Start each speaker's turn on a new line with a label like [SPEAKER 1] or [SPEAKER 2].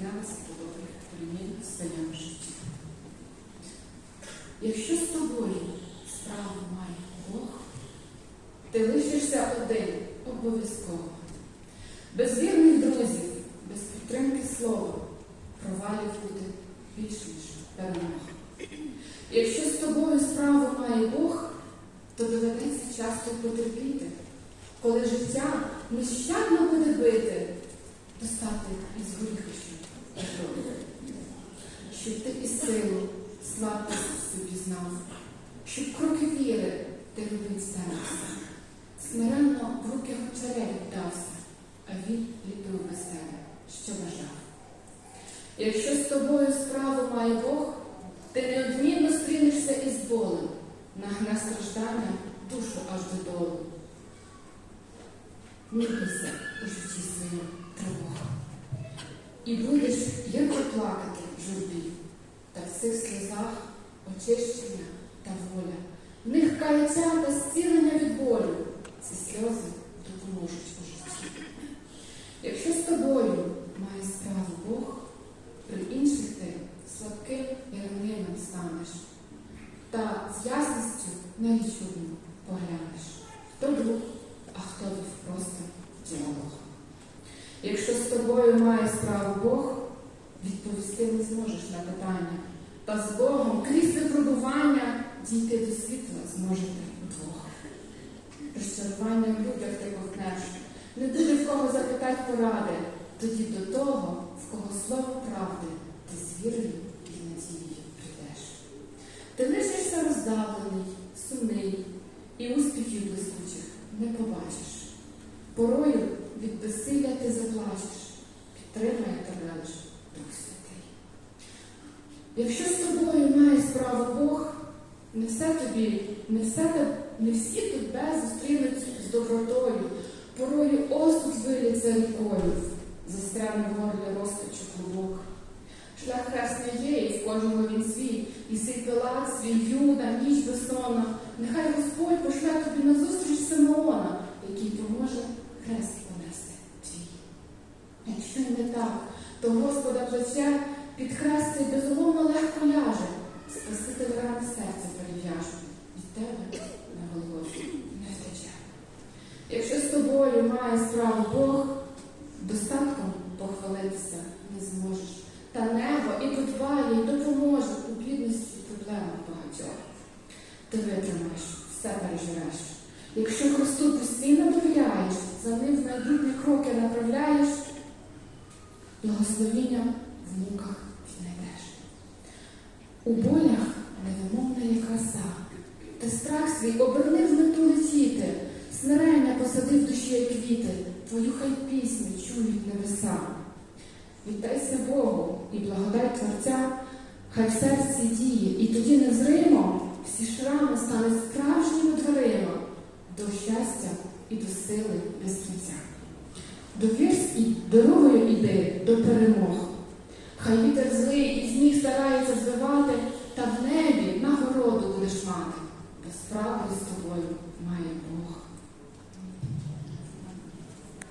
[SPEAKER 1] натхнялися до добрих перемін в своєму житті. Якщо з тобою справу має Бог, ти лишишся один обов'язково. Без вірних друзів, без підтримки слова, провалів буде більш ніж перемога. Якщо з тобою справу має Бог, то доведеться часто потерпіти, коли життя нещадно буде достати із горіхищів добро. Щоб ти і силу, слабкість собі знав, щоб кроки віри ти робить старався. Смиренно в руки гончаря віддався, а він без тебе, що бажав. Якщо з тобою справу має Бог, ти неодмінно стрінешся із болем, нагне страждання душу аж додолу. Не у житті своєму тривога. І будеш гірко плакати в журбі, та в цих сльозах очищення та воля. В них каяття та зцілення від болю. Ці сльози допоможуть у житті. Якщо з тобою має справу Бог, при інших ти слабким і ранливим станеш, та з ясністю одну поглянеш, хто друг, а хто був просто діалог. Якщо з тобою має справу Бог, відповісти не зможеш на питання, та з Богом крізь випробування дійти до світла зможете удвох. Розчарування в людях ти ковтнеш, не буде в кого запитати поради, тоді до того, в кого слово правди, ти з вірою і надією прийдеш. Ти лишишся роздавлений, сумний, і успіхів блискучих не побачиш. Порою від безсилля ти заплачеш, підтримає тебе лиш Дух. Якщо з тобою має справу Бог, не все тобі, не все не всі тебе зустрінуть з добротою, порою осуд виліться рікою, застряне горлі розпачу клубок. Шлях хресний є, і в кожного він свій, і сей Пилат, свій Юда, ніч безсонна. Нехай Господь пошле тобі назустріч Симеона, який поможе хрест понести твій. Якщо не так, то Господа плече під хрест Тобою має справу Бог, достатком похвалитися не зможеш. Та небо і подбає, і допоможе у бідності і проблемах багатьох. Ти витримаєш, все переживеш. Якщо Христу постійно довіряєш, за ним в кроки направляєш, благословіння в муках знайдеш. У болях невимовна є краса, ти страх свій оберни в мету летіти, смирення посади в душі як квіти, твою хай пісню чують небеса. Віддайся Богу і благодать Творця, хай в серці діє, і тоді незримо всі шрами стануть справжніми дверима до щастя і до сили без кінця. До вірс і дорогою іди до перемог. Хай вітер злий і зміг старається збивати, та в небі